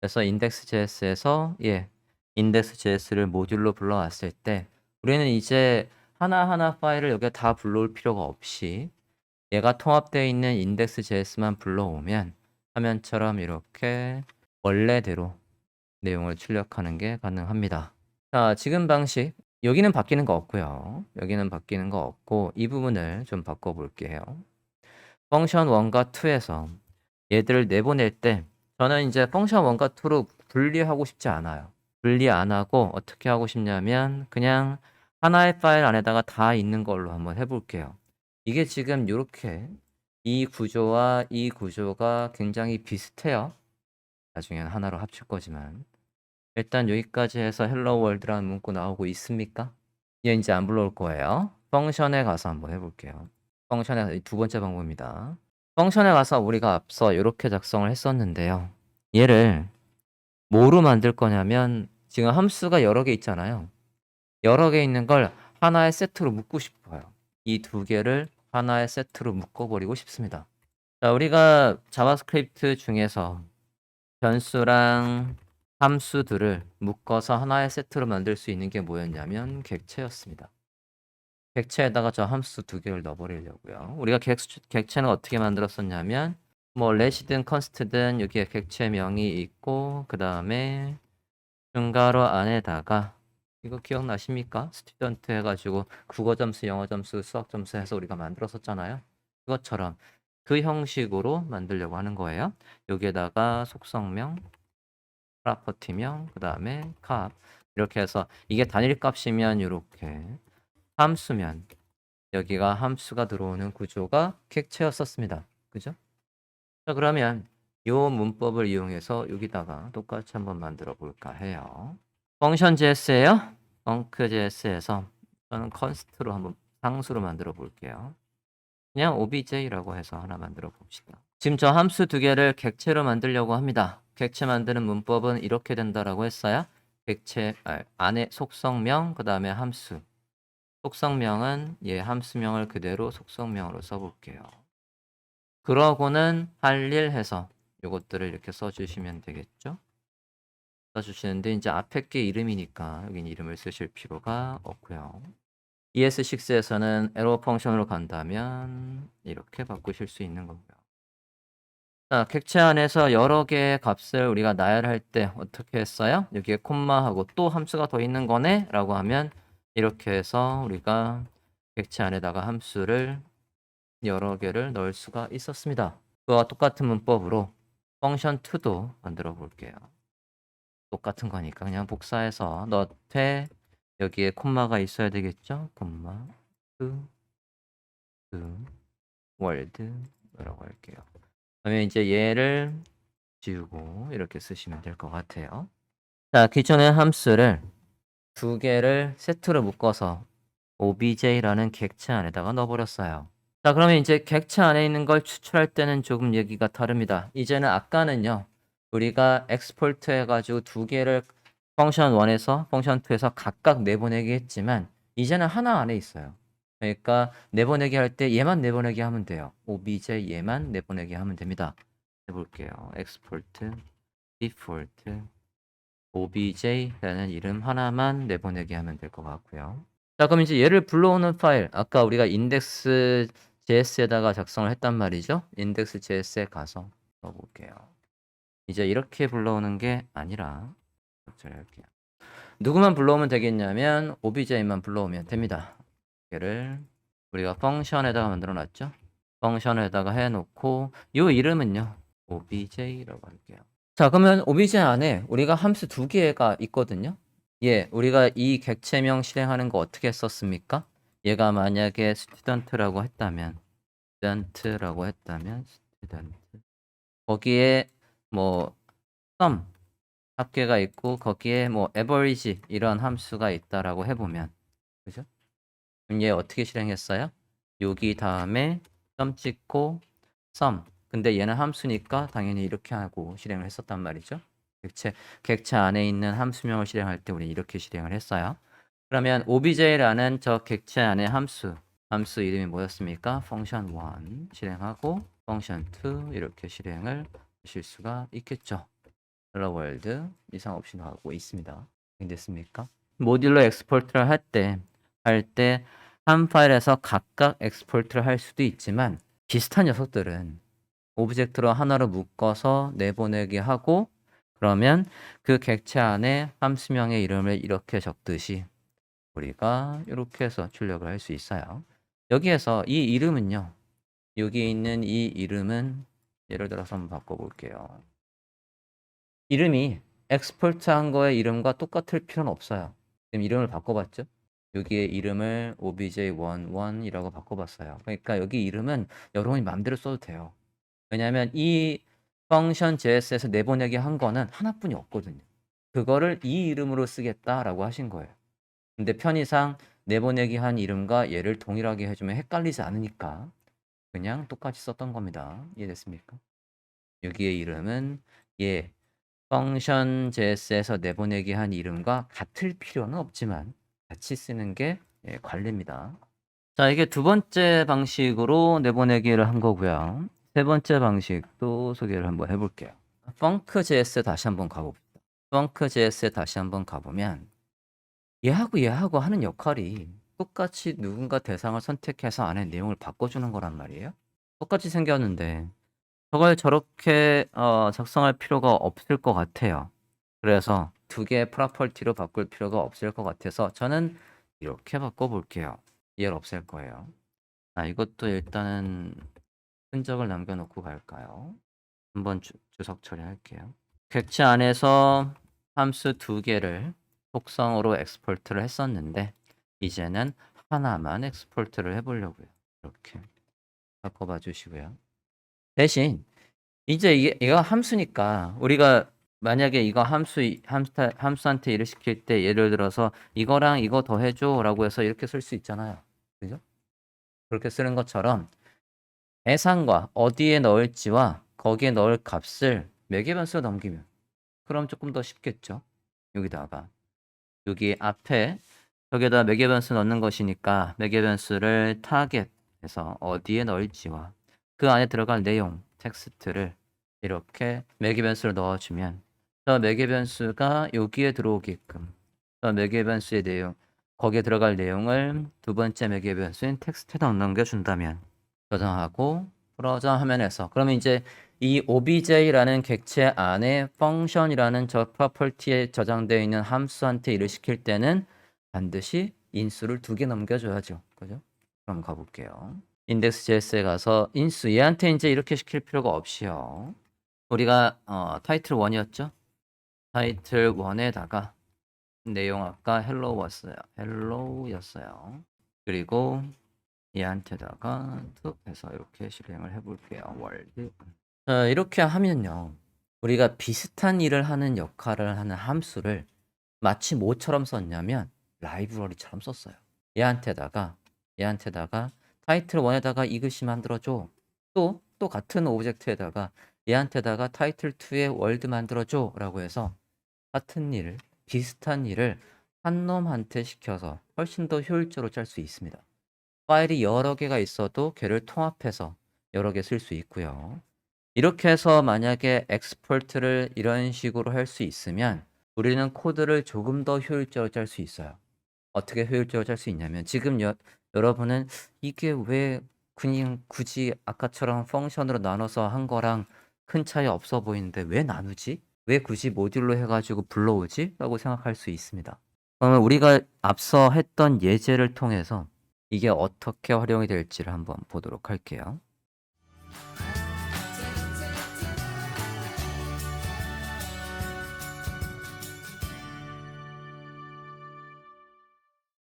그래서 index.js에서 예, index.js를 모듈로 불러왔을 때 우리는 이제 하나하나 파일을 여기에 다 불러올 필요가 없이 얘가 통합되어 있는 index.js만 불러오면 화면처럼 이렇게 원래대로 내용을 출력하는 게 가능합니다. 자, 지금 방식 여기는 바뀌는 거 없고요. 여기는 바뀌는 거 없고 이 부분을 좀 바꿔 볼게요. 펑션 1과 2에서 얘들을 내보낼 때 저는 이제 펑션 1과 2로 분리하고 싶지 않아요. 분리 안 하고 어떻게 하고 싶냐면 그냥 하나의 파일 안에다가 다 있는 걸로 한번 해볼게요. 이게 지금 이렇게 이 구조와 이 구조가 굉장히 비슷해요. 나중에는 하나로 합칠 거지만 일단 여기까지 해서 헬로 월드라는 문구 나오고 있습니까? 얘 이제 안 불러올 거예요. 펑션에 가서 한번 해볼게요. 펑션에 두 번째 방법입니다. 펑션에 가서 우리가 앞서 이렇게 작성을 했었는데요. 얘를 뭐로 만들 거냐면 지금 함수가 여러 개 있잖아요. 여러 개 있는 걸 하나의 세트로 묶고 싶어요. 이 두 개를 하나의 세트로 묶어버리고 싶습니다. 자, 우리가 자바스크립트 중에서 변수랑 함수들을 묶어서 하나의 세트로 만들 수 있는 게 뭐였냐면 객체였습니다. 객체에다가 저 함수 두 개를 넣어버리려고요. 우리가 객, 객체는 어떻게 만들었었냐면 뭐 렛이든 컨스트든 여기에 객체명이 있고 그 다음에 중괄호 안에다가 이거 기억나십니까? 스튜던트 해가지고 국어 점수, 영어 점수, 수학 점수 해서 우리가 만들었었잖아요. 그것처럼 그 형식으로 만들려고 하는 거예요. 여기에다가 속성명, 프라퍼티명, 그 다음에 값 이렇게 해서 이게 단일 값이면 이렇게 함수면 여기가 함수가 들어오는 구조가 객체였었습니다. 그죠? 자 그러면 요 문법을 이용해서 여기다가 똑같이 한번 만들어 볼까 해요. 펑션 JS예요. 펑크 JS에서 저는 컨스트로 한번 상수로 만들어 볼게요. 그냥 OBJ라고 해서 하나 만들어 봅시다. 지금 저 함수 두 개를 객체로 만들려고 합니다. 객체 만드는 문법은 이렇게 된다라고 했어요. 객체 아, 안에 속성명 그 다음에 함수. 속성명은 얘 함수명을 그대로 속성명으로 써볼게요. 그러고는 할 일 해서 이것들을 이렇게 써주시면 되겠죠. 써주시는데 이제 앞에 게 이름이니까 여긴 이름을 쓰실 필요가 없고요. ES6에서는 에러 펑션으로 간다면 이렇게 바꾸실 수 있는 거고요. 자, 객체 안에서 여러 개의 값을 우리가 나열할 때 어떻게 했어요? 여기에 콤마하고 또 함수가 더 있는 거네? 라고 하면 이렇게 해서 우리가 객체 안에다가 함수를 여러 개를 넣을 수가 있었습니다. 그와 똑같은 문법으로 펑션 2도 만들어 볼게요. 똑같은 거니까 그냥 복사해서 넣되 여기에 콤마가 있어야 되겠죠? 콤마 2, 2, 월드 라고 할게요. 그러면 이제 얘를 지우고 이렇게 쓰시면 될 것 같아요. 자, 기존의 함수를 두 개를 세트로 묶어서 obj라는 객체 안에다가 넣어버렸어요. 자, 그러면 이제 객체 안에 있는 걸 추출할 때는 조금 얘기가 다릅니다. 이제는 아까는요, 우리가 엑스포트 해가지고 두 개를 펑션 1에서 펑션 2에서 각각 내보내기 했지만, 이제는 하나 안에 있어요. 그러니까 내보내기 할 때 얘만 내보내기 하면 돼요. obj 얘만 내보내기 하면 됩니다. 해볼게요. 엑스포트, 디폴트, obj라는 이름 하나만 내보내기 하면 될 것 같고요. 자, 그럼 이제 얘를 불러오는 파일, 아까 우리가 index JS에다가 작성을 했단 말이죠. index JS에 가서 넣어볼게요. 이제 이렇게 불러오는 게 아니라 할게요. 누구만 불러오면 되겠냐면 obj만 불러오면 됩니다. 얘를 우리가 펑션에다가 만들어 놨죠. 펑션에다가 해놓고 이 이름은요. obj라고 할게요. 자 그러면 obj 안에 우리가 함수 두 개가 있거든요. 예, 우리가 이 객체명 실행하는 거 어떻게 했었습니까? 얘가 만약에 스튜던트라고 했다면 스튜던트라고 했다면 스튜던트 거기에 뭐 sum 합계가 있고 거기에 뭐 average 이런 함수가 있다라고 해보면 그죠? 그럼 얘 어떻게 실행했어요? 여기 다음에 점 찍고 sum 근데 얘는 함수니까 당연히 이렇게 하고 실행을 했었단 말이죠. 객체 객체 안에 있는 함수명을 실행할 때 우리 이렇게 실행을 했어요. 그러면 obj라는 저 객체 안의 함수 함수 이름이 뭐였습니까? function 1 실행하고 function 2 이렇게 실행을 하실 수가 있겠죠. 헬로 월드 이상 없이 나오고 있습니다. 됐습니까? 모듈러 엑스포트를 할 때 할 때 한 파일에서 각각 엑스포트를 할 수도 있지만 비슷한 녀석들은 오브젝트로 하나로 묶어서 내보내기 하고 그러면 그 객체 안에 함수명의 이름을 이렇게 적듯이 우리가 이렇게 해서 출력을 할 수 있어요. 여기에서 이 이름은요. 여기 있는 이 이름은 예를 들어서 한번 바꿔볼게요. 이름이 엑스포트 한 거의 이름과 똑같을 필요는 없어요. 지금 이름을 바꿔봤죠? 여기에 이름을 obj11이라고 바꿔봤어요. 그러니까 여기 이름은 여러분이 마음대로 써도 돼요. 왜냐하면 이 펑션 JS에서 내보내기 한 거는 하나뿐이 없거든요. 그거를 이 이름으로 쓰겠다라고 하신 거예요. 근데 편의상 내보내기 한 이름과 얘를 동일하게 해주면 헷갈리지 않으니까 그냥 똑같이 썼던 겁니다. 이해됐습니까? 여기의 이름은 얘 펑션 JS에서 내보내기 한 이름과 같을 필요는 없지만 같이 쓰는 게 예, 관리입니다. 자, 이게 두 번째 방식으로 내보내기를 한 거고요. 세 번째 방식도 소개를 한번 해볼게요. 펑크 JS 다시 한번 가봅시다. 펑크 JS에 다시 한번 가보면 얘하고 얘하고 하는 역할이 똑같이 누군가 대상을 선택해서 안에 내용을 바꿔주는 거란 말이에요. 똑같이 생겼는데 저걸 저렇게 어, 작성할 필요가 없을 것 같아요. 그래서 두 개의 프로퍼티로 바꿀 필요가 없을 것 같아서 저는 이렇게 바꿔볼게요. 얘를 없앨 거예요. 아, 이것도 일단은 흔적을 남겨놓고 갈까요? 한번 주, 주석 처리할게요. 객체 안에서 함수 두 개를 속성으로 엑스포트를 했었는데 이제는 하나만 엑스포트를 해보려고요. 이렇게 바꿔봐 주시고요. 대신 이제 이게 이거 함수니까 우리가 만약에 이거 함수 함수 함수한테 일을 시킬 때 예를 들어서 이거랑 이거 더 해줘라고 해서 이렇게 쓸 수 있잖아요. 그죠? 그렇게 쓰는 것처럼 해상과 어디에 넣을지와 거기에 넣을 값을 매개 변수로 넘기면 그럼 조금 더 쉽겠죠. 여기다가 여기 앞에 여기에다 매개 변수 넣는 것이니까 매개 변수를 타겟해서 어디에 넣을지와 그 안에 들어갈 내용 텍스트를 이렇게 매개 변수를 넣어주면 저 매개 변수가 여기에 들어오게끔 저 매개 변수의 내용 거기에 들어갈 내용을 두 번째 매개 변수인 텍스트에다 넘겨준다면 저장하고 브라우저 화면에서 그러면 이제 이 obj라는 객체 안에 function이라는 저 property에 저장되어 있는 함수한테 일을 시킬 때는 반드시 인수를 두 개 넘겨줘야죠. 그죠? 그럼 가볼게요. index.js에 가서 인수 얘한테 이제 이렇게 시킬 필요가 없이요. 우리가 어, 타이틀 1이었죠? 타이틀 1에다가 내용 아까 hello였어요. hello였어요. 그리고 얘한테다가 툭 해서 이렇게 실행을 해볼게요. 월드. 자, 이렇게 하면요. 우리가 비슷한 일을 하는 역할을 하는 함수를 마치 뭐처럼 썼냐면 라이브러리처럼 썼어요. 얘한테다가 얘한테다가 타이틀 1에다가 이것이 만들어줘. 또, 또 같은 오브젝트에다가 얘한테다가 타이틀 2에 월드 만들어줘. 라고 해서 같은 일을, 비슷한 일을 한 놈한테 시켜서 훨씬 더 효율적으로 짤 수 있습니다. 파일이 여러 개가 있어도 걔를 통합해서 여러 개 쓸 수 있고요. 이렇게 해서 만약에 엑스포트를 이런 식으로 할 수 있으면 우리는 코드를 조금 더 효율적으로 짤 수 있어요. 어떻게 효율적으로 짤 수 있냐면 지금 여, 여러분은 이게 왜 그냥 굳이 아까처럼 펑션으로 나눠서 한 거랑 큰 차이 없어 보이는데 왜 나누지? 왜 굳이 모듈로 해가지고 불러오지? 라고 생각할 수 있습니다. 그러면 우리가 앞서 했던 예제를 통해서 이게 어떻게 활용이 될지를 한번 보도록 할게요.